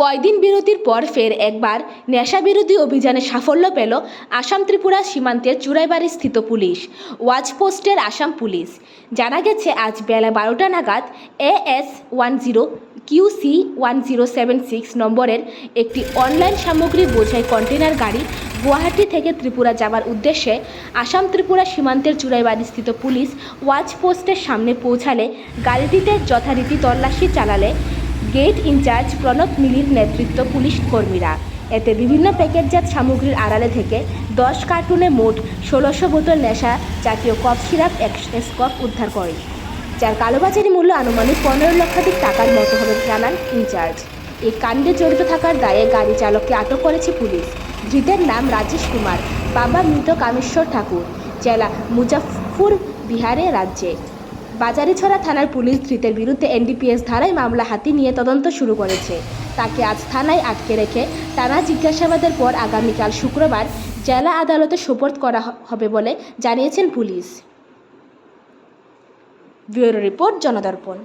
কয়দিন বিরতির পর ফের একবার নেশাবিরোধী অভিযানে সাফল্য পেল আসাম ত্রিপুরা সীমান্তের চুরাইবাড়ি স্থিত পুলিশ ওয়াচপোস্টের আসাম পুলিশ। জানা গেছে, আজ বেলা বারোটা নাগাদ A S one zero QC one zero seven six নম্বরের একটি অনলাইন সামগ্রী বোঝাই কন্টেনার গাড়ি গুয়াহাটি থেকে ত্রিপুরা যাওয়ার উদ্দেশ্যে আসাম ত্রিপুরা সীমান্তের চুরাইবাড়ি স্থিত পুলিশ ওয়াচপোস্টের সামনে পৌঁছালে গাড়িটিতে যথারীতি তল্লাশি চালালে গেট ইনচার্জ প্রণব মিলির নেতৃত্ব পুলিশ কর্মীরা। এতে বিভিন্ন প্যাকেটজাত সামগ্রীর আড়ালে থেকে দশ কার্টুনে মোট ষোলোশো বোতল নেশা জাতীয় কফ সিরাপ এক্সকপ উদ্ধার করে, যার কালোবাজারি মূল্য আনুমানিক পনেরো লক্ষাধিক টাকার মতো হবে জানান ইনচার্জ। এই কাণ্ডে জড়িত থাকার দায়ে গাড়ি চালককে আটক করেছে পুলিশ। ধৃতের নাম রাজেশ কুমার, বাবা মৃত কামেশ্বর ঠাকুর, জেলা মুজাফর বিহারে রাজ্যে। বাজারিছড়া থানার পুলিশ ধৃতের বিরুদ্ধে এনডিপিএস ধারায় মামলা হাতি নিয়ে তদন্ত শুরু করেছে। তাকে আজ থানায় আটকে রেখে টানা জিজ্ঞাসাবাদের পর আগামীকাল শুক্রবার জেলা আদালতে সোপর্দ করা হবে বলে জানিয়েছেন পুলিশ। Bureau report জনদর্পণ।